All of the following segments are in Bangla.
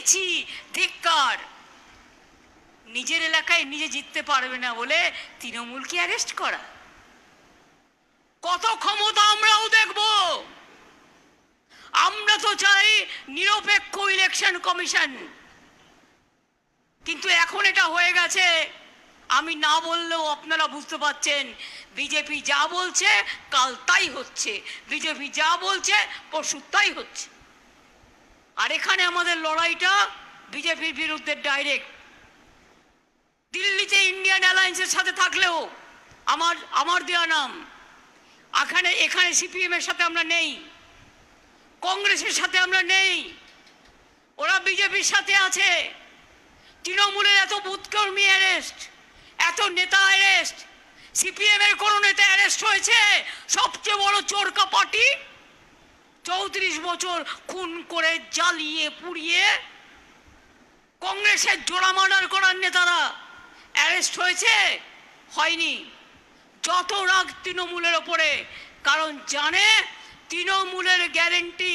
ছি ধিক্কার। নিজের এলাকায় নিজে জিততে পারবে না বলে তৃণমূলকে অ্যারেস্ট করা। কত ক্ষমতা আমরাও দেখব। আমরা তো চাই নিরপেক্ষ ইলেকশন কমিশন কিন্তু এখন এটা হয়ে গেছে, আমি না বললেও আপনারা বুঝতে পারছেন, বিজেপি যা বলছে কাল তাই হচ্ছে, বিজেপি যা বলছে পরশু তাই হচ্ছে। আর এখানে আমাদের লড়াইটা বিজেপির বিরুদ্ধে ডাইরেক্ট। দিল্লিতে ইন্ডিয়ান অ্যালায়েন্সের সাথে থাকলেও আমার আমার দেওয়া নাম, এখানে এখানে সিপিএম এর সাথে আমরা নেই, কংগ্রেসের সাথে আমরা নেই, ওরা বিজেপির সাথে আছে, তৃণমূলের এত বুথকর্মী অ্যারেস্ট, এত নেতা অ্যারেস্ট, সিপিএম এর কোন নেতা অ্যারেস্ট হয়েছে? সবচেয়ে বড় চোরকা পার্টি চৌত্রিশ বছর খুন করে জ্বালিয়ে পুড়িয়ে কংগ্রেসের জোড়া মার্ডার করার নেতারা অ্যারেস্ট হয়েছে? হয়নি। যত রাগ তৃণমূলের ওপরে, কারণ জানে তৃণমূলের গ্যারেন্টি,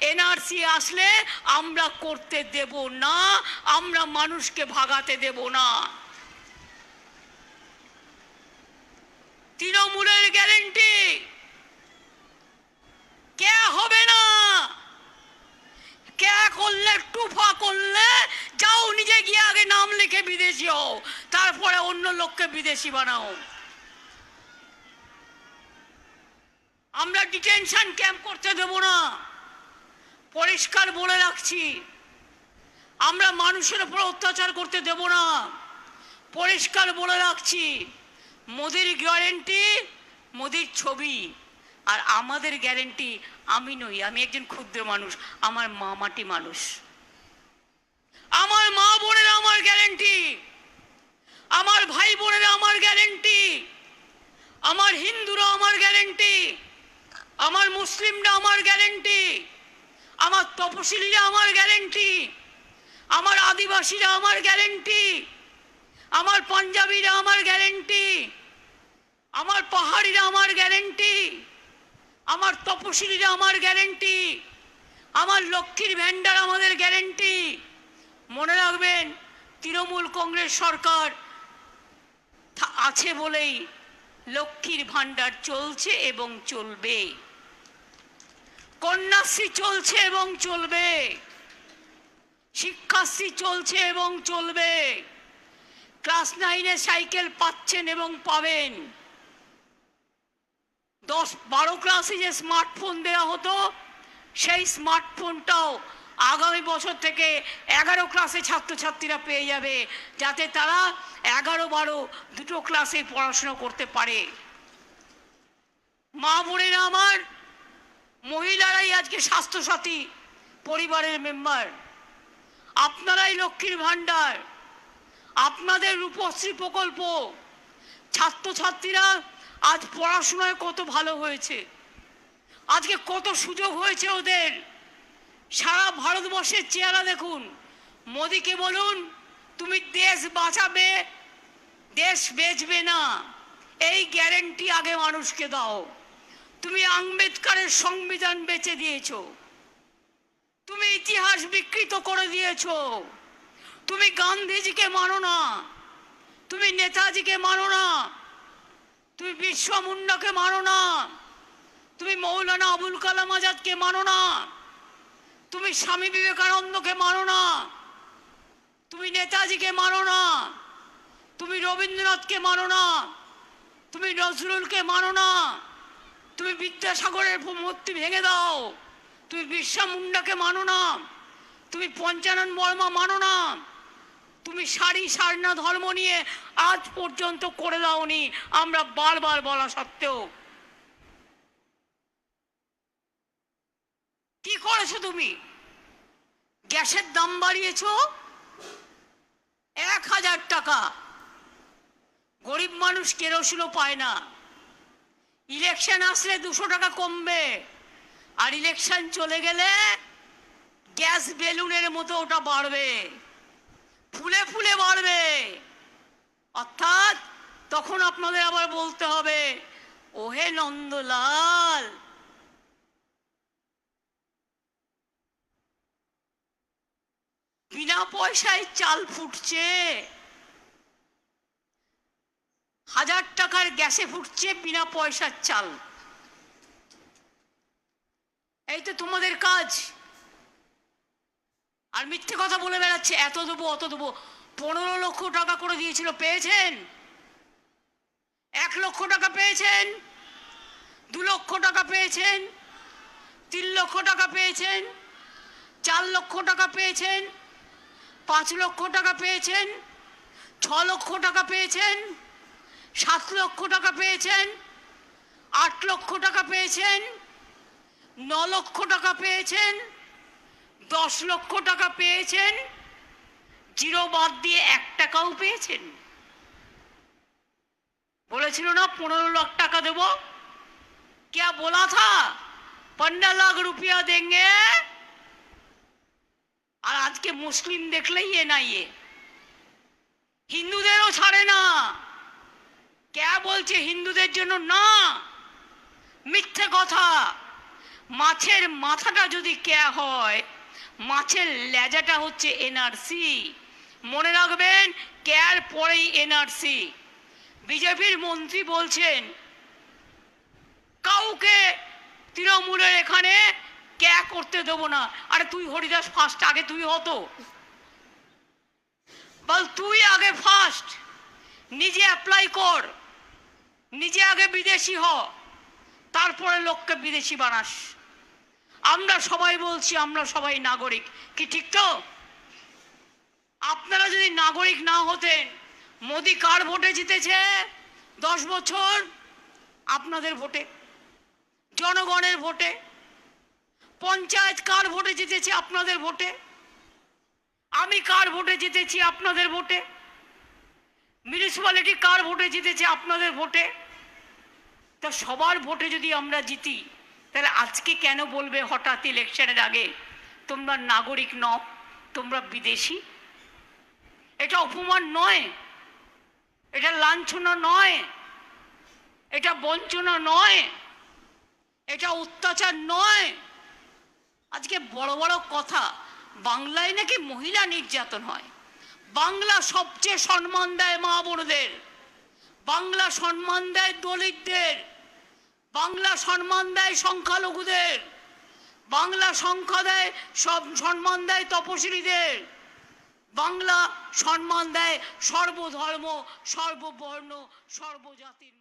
এনআরসি আসলে আমরা করতে দেব না, আমরা মানুষকে ভাগাতে দেব না। তৃণমূলের গ্যারেন্টি কে হবে না কে করলে টুফা করলে নিজে গিয়ে আগে নাম লিখে বিদেশি হও, তারপরে অন্য লোককে বিদেশি বানাও। আমরা ডিটেনশন ক্যাম্প করতে দেব না। পরিষ্কার বলে রাখছি, আমরা মানুষের উপর অত্যাচার করতে দেব না। পরিষ্কার বলে রাখছি, মোদির গ্যারেন্টি, মোদির ছবি, আর আমাদের গ্যারেন্টি আমি নই, আমি একজন ক্ষুদ্র মানুষ, আমার মা মাটি মানুষ। আমার মা বোনেরা আমার গ্যারেন্টি। আমার ভাই বোনেরা আমার গ্যারেন্টি। আমার হিন্দুরা আমার গ্যারেন্টি। আমার মুসলিমরা আমার গ্যারেন্টি। আমার তপশিলীরা আমার গ্যারেন্টি। আমার আদিবাসীরা আমার গ্যারেন্টি। আমার পাঞ্জাবিরা আমার গ্যারেন্টি। আমার পাহাড়িরা আমার গ্যারেন্টি। আমার তপশিলিরা আমার গ্যারেন্টি। আমার লক্ষ্মীর ভ্যান্ডার আমাদের গ্যারেন্টি। মনে রাখবেন, তৃণমূল কংগ্রেস সরকার আছে বলেই লক্ষ্মীর ভাণ্ডার চলছে এবং চলবে। কন্যাশ্রী চলছে এবং চলবে। শিক্ষাশ্রী চলছে এবং চলবে। ক্লাস নাইনে সাইকেল পাচ্ছেন এবং পাবেন। দশ, বারো ক্লাসে যে স্মার্টফোন দেওয়া হতো, সেই স্মার্টফোনটাও আগামী বছর থেকে এগারো ক্লাসে ছাত্রছাত্রীরা পেয়ে যাবে, যাতে তারা এগারো বারো দুটো ক্লাসে পড়াশোনা করতে পারে। মা বোনেরা আমার, মহিলারাই আজকে স্বাস্থ্যসাথী পরিবারের মেম্বার আপনারাই লক্ষ্মীর ভাণ্ডার। আপনাদের রূপশ্রী প্রকল্প। ছাত্রছাত্রীরা আজ পড়াশোনায় কত ভালো হয়েছে। আজকে কত সুযোগ হয়েছে ওদের। সারা ভারতবর্ষের চেহারা দেখুন। মোদিকে বলুন, তুমি দেশ বাঁচাবে, দেশ বেচবে না। এই গ্যারেন্টি আগে মানুষকে দাও। তুমি আম্বেদকারের সংবিধান বেচে দিয়েছ। তুমি ইতিহাস বিকৃত করে দিয়েছ। তুমি গান্ধীজিকে মানো না। তুমি নেতাজিকে মানো না। তুমি বিশ্ব মুন্ডাকে মানো না। তুমি মৌলানা আবুল কালাম আজাদকে মানো না। তুমি স্বামী বিবেকানন্দকে মানো না। তুমি নেতাজিকে মানো না। তুমি রবীন্দ্রনাথকে মানো না। তুমি নজরুলকে মানো না। তুমি বিদ্যাসাগরের মূর্তি ভেঙে দাও। তুমি বিশ্বা মুন্ডাকে মানো না। তুমি পঞ্চানন বর্মা মানো না। তুমি সারি সারনা ধর্ম নিয়ে আজ পর্যন্ত করে দাওনি। আমরা বারবার বলা সত্ত্বেও করেছ তুমি? গ্যাসের দাম বাড়িয়েছো? এক হাজার টাকা। গরিব মানুষ কেরোসিনও পায় না। ইলেকশন আসলে দুশো টাকা কমবে। আর ইলেকশন চলে গেলে গ্যাস বেলুনের মতো ওটা বাড়বে। ফুলে ফুলে বাড়বে। অর্থাৎ তখন আপনাদের আবার বলতে হবে, ওহে নন্দলাল বিনা পয়সায় চাল ফুটছে। হাজার টাকার গ্যাসে ফুটছে বিনা পয়সার চাল। এই তো তোমাদের কাজ। আর মিথ্যে কথা বলে বেড়াচ্ছে, এত দেবো, অত দেবো। পনেরো লক্ষ টাকা করে দিয়েছিল, পেয়েছেন? এক লক্ষ টাকা পেয়েছেন? দু লক্ষ টাকা পেয়েছেন? তিন লক্ষ টাকা পেয়েছেন? চার লক্ষ টাকা পেয়েছেন? পাঁচ লক্ষ টাকা পেয়েছেন ছ লক্ষ টাকা পেয়েছেন সাত লক্ষ টাকা পেয়েছেন আট লক্ষ টাকা পেয়েছেন ন লক্ষ টাকা পেয়েছেন দশ লক্ষ টাকা পেয়েছেন জিরো বাদ দিয়ে এক টাকাও পেয়েছেন বলেছিল না পনেরো লাখ টাকা দেব क्या बोला था पंद्रह लाख रुपया देंगे আর আজকে মুসলিম দেখলেই এ না ইয়ে হিন্দুদেরও ছাড়ে না। কে বলছে হিন্দুদের জন্য? না। মিথ্যে কথা। মাছের মাথাটা যদি কে হয়, মাছের লেজাটা হচ্ছে এনআরসি। মনে রাখবেন কেয়ার পরেই এনআরসি। বিজেপির মন্ত্রী বলছেন, কাউকে তৃণমূলের এখানে ক্যা করতে দেবো না? আরে তুই হরিদাস ফার্স্ট আগে তুই হতো বল, তুই আগে ফার্স্ট নিজে অ্যাপ্লাই কর। নিজে আগে বিদেশি হ। তারপরে লোককে বিদেশি বানাস। আমরা সবাই বলছি, আমরা সবাই নাগরিক। কি ঠিক তো? আপনারা যদি নাগরিক না হতেন, মোদি কার ভোটে জিতেছে? দশ বছর আপনাদের ভোটে, জনগণের ভোটে। পঞ্চায়েত কার ভোটে জিতেছে? আপনাদের ভোটে। আমি কার ভোটে জিতেছি? আপনাদের ভোটে। মিউনিসিপ্যালিটি কার ভোটে জিতেছে? আপনাদের ভোটে। তা সবার ভোটে যদি আমরা জিতি, তাহলে আজকে কেন বলবে হঠাৎ ইলেকশনের আগে, তোমরা নাগরিক নও, তোমরা বিদেশি? এটা অপমান নয়। এটা লাঞ্ছনা নয়। এটা বঞ্চনা নয়। এটা অত্যাচার নয়। আজকে বড় বড় কথা, বাংলায় নাকি মহিলা নির্যাতন হয়। বাংলা সবচেয়ে সম্মান দেয় মা বোনদের। বাংলা সম্মান দেয় দলিতদের। বাংলা সম্মান দেয় সংখ্যালঘুদের। বাংলা সংখ্যা দেয় সব সম্মান দেয় তপশিলীদের। বাংলা সম্মান দেয় সর্বধর্ম, সর্ববর্ণ, সর্বজাতির